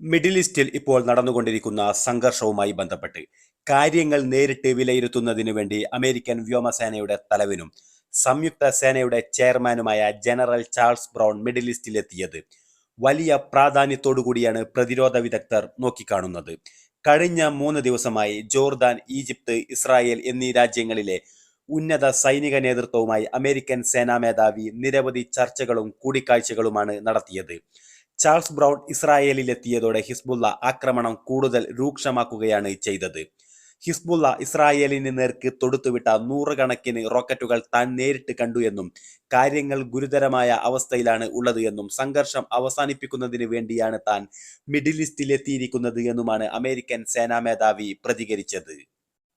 Middle ഈസ്റ്റിൽ ഇപ്പോൾ നടന്നുകൊണ്ടിരിക്കുന്ന സംഘർഷവുമായി ബന്ധപ്പെട്ട് കാര്യങ്ങൾ നേരിട്ട് വിലയിരുത്തുന്നതിനു വേണ്ടി അമേരിക്കൻ വ്യോമസേനയുടെ തലവനും സംയുക്ത സേനയുടെ ചെയർമാനുമായ ജനറൽ ചാൾസ് ബ്രൗൺ മിഡിൽ ഈസ്റ്റിലെത്തിയത്. വലിയ പ്രാധാന്യത്തോടുകൂടിയാണ് പ്രതിരോധ വിദഗ്ധർ നോക്കിക്കാണുന്നത്. കഴിഞ്ഞ മൂന്ന് ദിവസമായി ജോർദാൻ ഈജിപ്ത് ഇസ്രായേൽ എന്നീ രാജ്യങ്ങളിലെ ഉന്നത സൈനിക നേതൃത്വവുമായി അമേരിക്കൻ സേനാ മേധാവി നിരവധി ചർച്ചകളും കൂടിക്കാഴ്ചകളുമാണ് നടത്തിയത്. ചാൾസ് ബ്രൗൺ ഇസ്രായേലിലെത്തിയതോടെ ഹിസ്ബുള്ള ആക്രമണം കൂടുതൽ രൂക്ഷമാക്കുകയാണ് ചെയ്തത്. ഹിസ്ബുള്ള ഇസ്രായേലിന് നേർക്ക് തൊടുത്തുവിട്ട നൂറുകണക്കിന് റോക്കറ്റുകൾ താൻ നേരിട്ട് കണ്ടു എന്നും കാര്യങ്ങൾ ഗുരുതരമായ അവസ്ഥയിലാണ് ഉള്ളത് എന്നും സംഘർഷം അവസാനിപ്പിക്കുന്നതിന് വേണ്ടിയാണ് താൻ മിഡിൽ ഈസ്റ്റിലെത്തിയിരിക്കുന്നത് എന്നുമാണ് അമേരിക്കൻ സേനാ മേധാവി പ്രതികരിച്ചത്.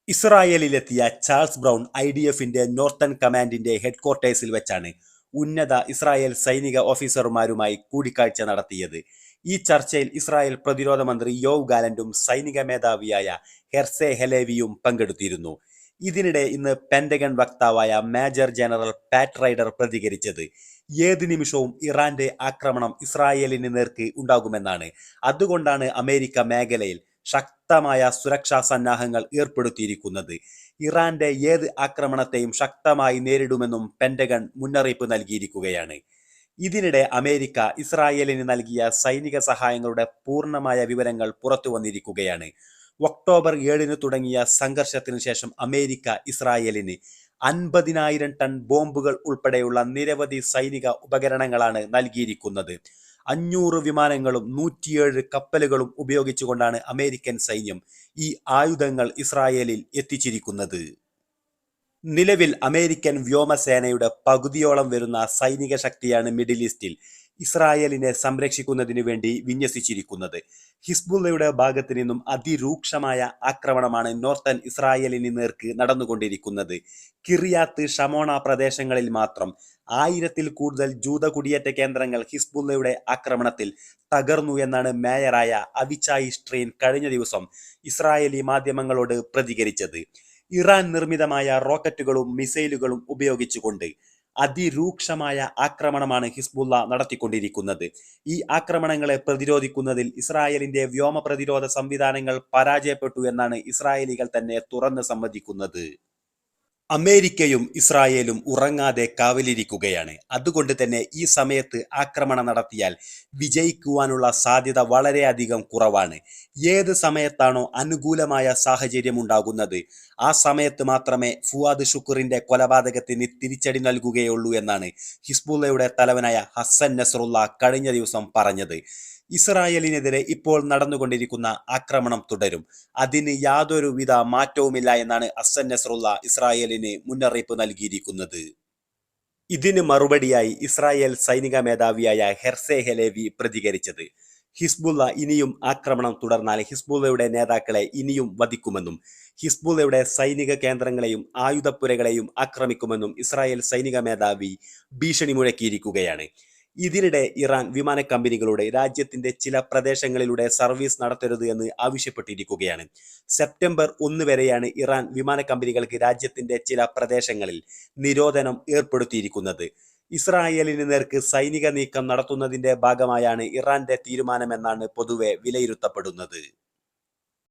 ഇസ്രായേലിലെത്തിയ ചാൾസ് ബ്രൗൺ ഐ ഡി എഫിന്റെ നോർത്തേൺ കമാൻഡിന്റെ ഹെഡ്ക്വാർട്ടേഴ്സിൽ വെച്ചാണ് ഉന്നത ഇസ്രായേൽ സൈനിക ഓഫീസർമാരുമായി കൂടിക്കാഴ്ച നടത്തിയത്. ഈ ചർച്ചയിൽ ഇസ്രായേൽ പ്രതിരോധ മന്ത്രി യോവ് ഗാലന്റും സൈനിക മേധാവിയായ ഹെർസെ ഹെലേവിയും പങ്കെടുത്തിരുന്നു. ഇതിനിടെ ഇന്ന് പെന്റഗൺ വക്താവായ മേജർ ജനറൽ പാറ്റ് റൈഡർ പ്രതികരിച്ചത് ഏത് നിമിഷവും ഇറാന്റെ ആക്രമണം ഇസ്രായേലിന് നേർക്ക് ഉണ്ടാകുമെന്നാണ്. അതുകൊണ്ടാണ് അമേരിക്ക മേഖലയിൽ ശക്തമായ സുരക്ഷാ സന്നാഹങ്ങൾ ഏർപ്പെടുത്തിയിരിക്കുന്നത്. ഇറാന്റെ ഏത് ആക്രമണത്തെയും ശക്തമായി നേരിടുമെന്നും പെന്റഗൺ മുന്നറിയിപ്പ് നൽകിയിരിക്കുകയാണ്. ഇതിനിടെ അമേരിക്ക ഇസ്രായേലിന് നൽകിയ സൈനിക സഹായങ്ങളുടെ പൂർണമായ വിവരങ്ങൾ പുറത്തു വന്നിരിക്കുകയാണ്. ഒക്ടോബർ ഏഴിന് തുടങ്ങിയ സംഘർഷത്തിന് ശേഷം അമേരിക്ക ഇസ്രായേലിന് അൻപതിനായിരം ടൺ ബോംബുകൾ ഉൾപ്പെടെയുള്ള നിരവധി സൈനിക ഉപകരണങ്ങളാണ് നൽകിയിരിക്കുന്നത്. അഞ്ഞൂറ് വിമാനങ്ങളും നൂറ്റിയേഴ് കപ്പലുകളും ഉപയോഗിച്ചുകൊണ്ടാണ് അമേരിക്കൻ സൈന്യം ഈ ആയുധങ്ങൾ ഇസ്രായേലിൽ എത്തിച്ചിരിക്കുന്നത്. നിലവിൽ അമേരിക്കൻ വ്യോമസേനയുടെ പകുതിയോളം വരുന്ന സൈനിക ശക്തിയാണ് മിഡിൽ ഈസ്റ്റിൽ ഇസ്രായേലിനെ സംരക്ഷിക്കുന്നതിനു വേണ്ടി വിന്യസിച്ചിരിക്കുന്നത്. ഹിസ്ബുള്ളയുടെ ഭാഗത്തു നിന്നും അതിരൂക്ഷമായ ആക്രമണമാണ് നോർത്തൻ ഇസ്രായേലിന് നേർക്ക് നടന്നുകൊണ്ടിരിക്കുന്നത്. കിറിയാത്ത് ഷമോണ പ്രദേശങ്ങളിൽ മാത്രം ആയിരത്തിൽ കൂടുതൽ ജൂത കുടിയേറ്റ കേന്ദ്രങ്ങൾ ഹിസ്ബുള്ളയുടെ ആക്രമണത്തിൽ തകർന്നു എന്നാണ് മേയറായ അവിച്ചായി സ്ട്രീൻ കഴിഞ്ഞ ദിവസം ഇസ്രായേലി മാധ്യമങ്ങളോട് പ്രതികരിച്ചത്. ഇറാൻ നിർമ്മിതമായ റോക്കറ്റുകളും മിസൈലുകളും ഉപയോഗിച്ചുകൊണ്ട് അതിരൂക്ഷമായ ആക്രമണമാണ് ഹിസ്ബുള്ള നടത്തിക്കൊണ്ടിരിക്കുന്നത്. ഈ ആക്രമണങ്ങളെ പ്രതിരോധിക്കുന്നതിൽ ഇസ്രായേലിന്റെ വ്യോമ പ്രതിരോധ സംവിധാനങ്ങൾ പരാജയപ്പെട്ടു എന്നാണ് ഇസ്രായേലികൾ തന്നെ തുറന്ന് സമ്മതിക്കുന്നത്. അമേരിക്കയും ഇസ്രായേലും ഉറങ്ങാതെ കാവലിരിക്കുകയാണ്. അതുകൊണ്ട് തന്നെ ഈ സമയത്ത് ആക്രമണം നടത്തിയാൽ വിജയിക്കുവാനുള്ള സാധ്യത വളരെയധികം കുറവാണ്. ഏത് സമയത്താണോ അനുകൂലമായ സാഹചര്യം ഉണ്ടാകുന്നത് ആ സമയത്ത് മാത്രമേ ഫുവാദ് ഷുക്കൂറിന്റെ കൊലപാതകത്തിന് തിരിച്ചടി നൽകുകയുള്ളൂ എന്നാണ് ഹിസ്ബുള്ളയുടെ തലവനായ ഹസൻ നസറുള്ള കഴിഞ്ഞ ദിവസം പറഞ്ഞത്. ഇസ്രായേലിനെതിരെ ഇപ്പോൾ നടന്നുകൊണ്ടിരിക്കുന്ന ആക്രമണം തുടരും. അതിന് യാതൊരുവിധ മാറ്റവുമില്ല എന്നാണ് അസൻ നസറുള്ള ഇസ്രായേലിന് മുന്നറിയിപ്പ് നൽകിയിരിക്കുന്നത്. ഇതിന് മറുപടിയായി ഇസ്രായേൽ സൈനിക മേധാവിയായ ഹെർസെ ഹെലേവി പ്രതികരിച്ചത്. ഹിസ്ബുള്ള ഇനിയും ആക്രമണം തുടർന്നാൽ ഹിസ്ബുള്ളയുടെ നേതാക്കളെ ഇനിയും വധിക്കുമെന്നും ഹിസ്ബുള്ളയുടെ സൈനിക കേന്ദ്രങ്ങളെയും ആയുധപ്പുരകളെയും ആക്രമിക്കുമെന്നും ഇസ്രായേൽ സൈനിക മേധാവി ഭീഷണി മുഴക്കിയിരിക്കുകയാണ്. ഇതിനിടെ ഇറാൻ വിമാന കമ്പനികളോട് രാജ്യത്തിന്റെ ചില പ്രദേശങ്ങളിലൂടെ സർവീസ് നടത്തരുത് എന്ന് ആവശ്യപ്പെട്ടിരിക്കുകയാണ്. സെപ്റ്റംബർ ഒന്ന് വരെയാണ് ഇറാൻ വിമാന കമ്പനികൾക്ക് രാജ്യത്തിന്റെ ചില പ്രദേശങ്ങളിൽ നിരോധനം ഏർപ്പെടുത്തിയിരിക്കുന്നത്. ഇസ്രായേലിന് നേർക്ക് സൈനിക നീക്കം നടത്തുന്നതിന്റെ ഭാഗമായാണ് ഇറാന്റെ തീരുമാനമെന്നാണ് പൊതുവെ വിലയിരുത്തപ്പെടുന്നത്.